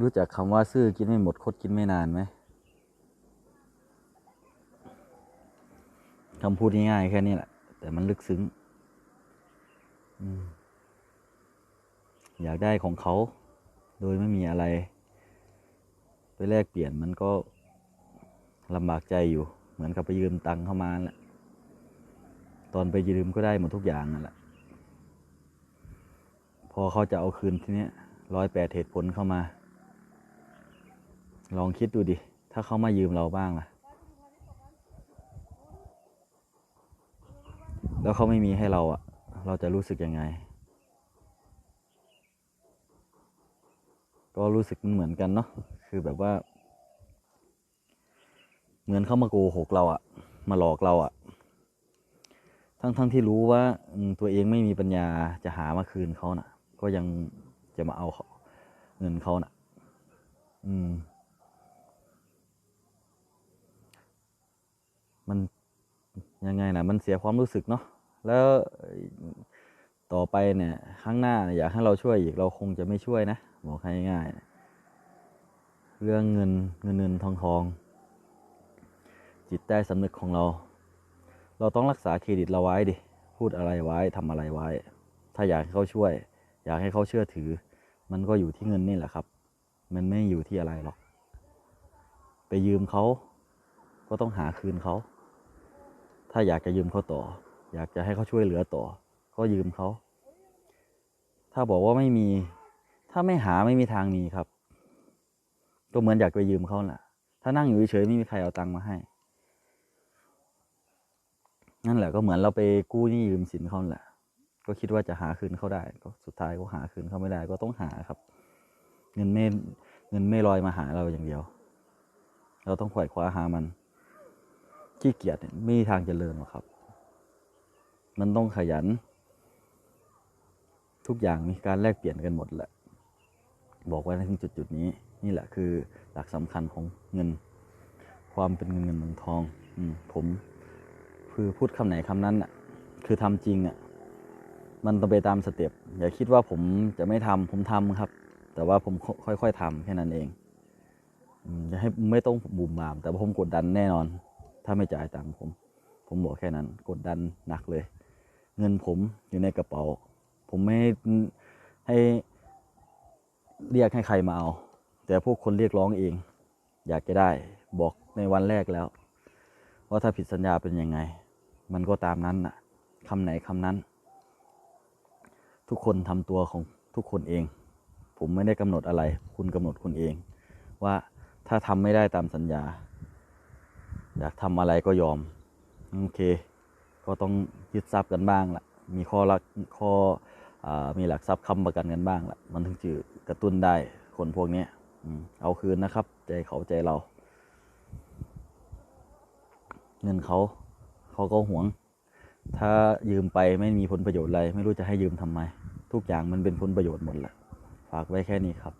รู้จักคำว่าซื่อกินไม่หมดคดกินไม่นานไหมคำพูดง่ายๆแค่นี้แหละ แต่มันลึกซึ้งอยากได้ของเขา โดยไม่มีอะไร ไปแลกเปลี่ยนมันก็ลำบากใจอยู่ เหมือนกับไปยืมตังค์เข้ามาแหละตอนไปยืมก็ได้หมดทุกอย่างนั่นแหละ พอเขาจะเอาคืนทีเนี้ยร้อยแปดเหตุผลเข้ามา ลองคิดดูดิ ถ้าเขามายืมเราบ้างล่ะ แล้วเขาไม่มีให้เราอะเราจะรู้สึกยังไง ก็รู้สึกเหมือนกันเนาะ คือแบบว่า เหมือนเขามาโกหกเราอะมาหลอกเราอะทั้งๆทที่รู้ว่าตัวเองไม่มีปัญญาจะหามาคืนเขาน่ะ ก็ยังจะมาเอาเขาเงินเขาน่ะ อืม มันยังไงนะมันเสียความรู้สึกเนาะแล้วต่อไปเนี่ยข้างหน้าอยากให้เราช่วยอีกเราคงจะไม่ช่วยนะบอกให้ง่ายเรื่องเงินเงินเงินทองทอง จิตใต้สำนึกของเรา เราต้องรักษาเครดิตเราไว้ดิพูดอะไรไว้ทำอะไรไว้ ถ้าอยากให้เขาช่วย อยากให้เขาเชื่อถือ มันก็อยู่ที่เงินนี่แหละครับ มันไม่อยู่ที่อะไรหรอก ไปยืมเขาก็ต้องหาคืนเขา ถ้าอยากจะยืมเขาต่อ อยากจะให้เขาช่วยเหลือต่อ ก็ยืมเขา ถ้าบอกว่าไม่มี ถ้าไม่หาไม่มีทางมีครับ ก็เหมือนอยากไปยืมเขาแหละถ้านั่งอยู่เฉยๆไม่มีใครเอาตังค์มาให้นั่นแหละก็เหมือนเราไปกู้หนี้ยืมสินเขาแหละ ก็คิดว่าจะหาคืนเขาได้ ก็สุดท้ายก็หาคืนเขาไม่ได้ ก็ต้องหาครับ เงินไม่เงินไม่ลอยมาหาเราอย่างเดียว เราต้องขวายคว้าหามัน ขี้เกียจเนี่ยไม่มีทางเจริญหรอกครับ มันต้องขยัน ทุกอย่างมีการแลกเปลี่ยนกันหมดแหละ บอกไว้ถึงจุดจุดนี้ นี่แหละคือหลักสำคัญของเงิน ความเป็นเงินเงินทองทองผมคือพูดคำไหนคำนั้นอะ คือทำจริงอะ มันต้องไปตามสเต็ป อย่าคิดว่าผมจะไม่ทำผมทำครับ แต่ว่าผมค่อยๆทำแค่นั้นเองอืมอย่าให้ไม่ต้องบุ่มบาม แต่ว่าผมกดดันแน่นอน ถ้าไม่จ่ายตังค์ผม ผมบอกแค่นั้น กดดันหนักเลย เงินผมอยู่ในกระเป๋า ผมไม่ให้เรียกให้ใครมาเอา แต่พวกคนเรียกร้องเอง อยากจะได้บอกในวันแรกแล้ว ว่าถ้าผิดสัญญาเป็นยังไง มันก็ตามนั้นน่ะคำไหนคำนั้น ทุกคนทำตัวของทุกคนเอง ผมไม่ได้กำหนดอะไร คุณกำหนดคุณเอง ว่าถ้าทำไม่ได้ตามสัญญา อยากทำอะไรก็ยอม โอเค ก็ต้องยึดทรัพย์กันบ้างละมีข้อรักข้ออมีหลักทรัพย์ค้ำประกันกันบ้างละมันถึงจะกระตุ้นได้คนพวกนี้เอาคืนนะครับ ใจเขาใจเรา เงินเขาเขาก็หวง ถ้ายืมไปไม่มีผลประโยชน์อะไร ไม่รู้จะให้ยืมทำไม ทุกอย่างมันเป็นผลประโยชน์หมดแหละฝากไว้แค่นี้ครับ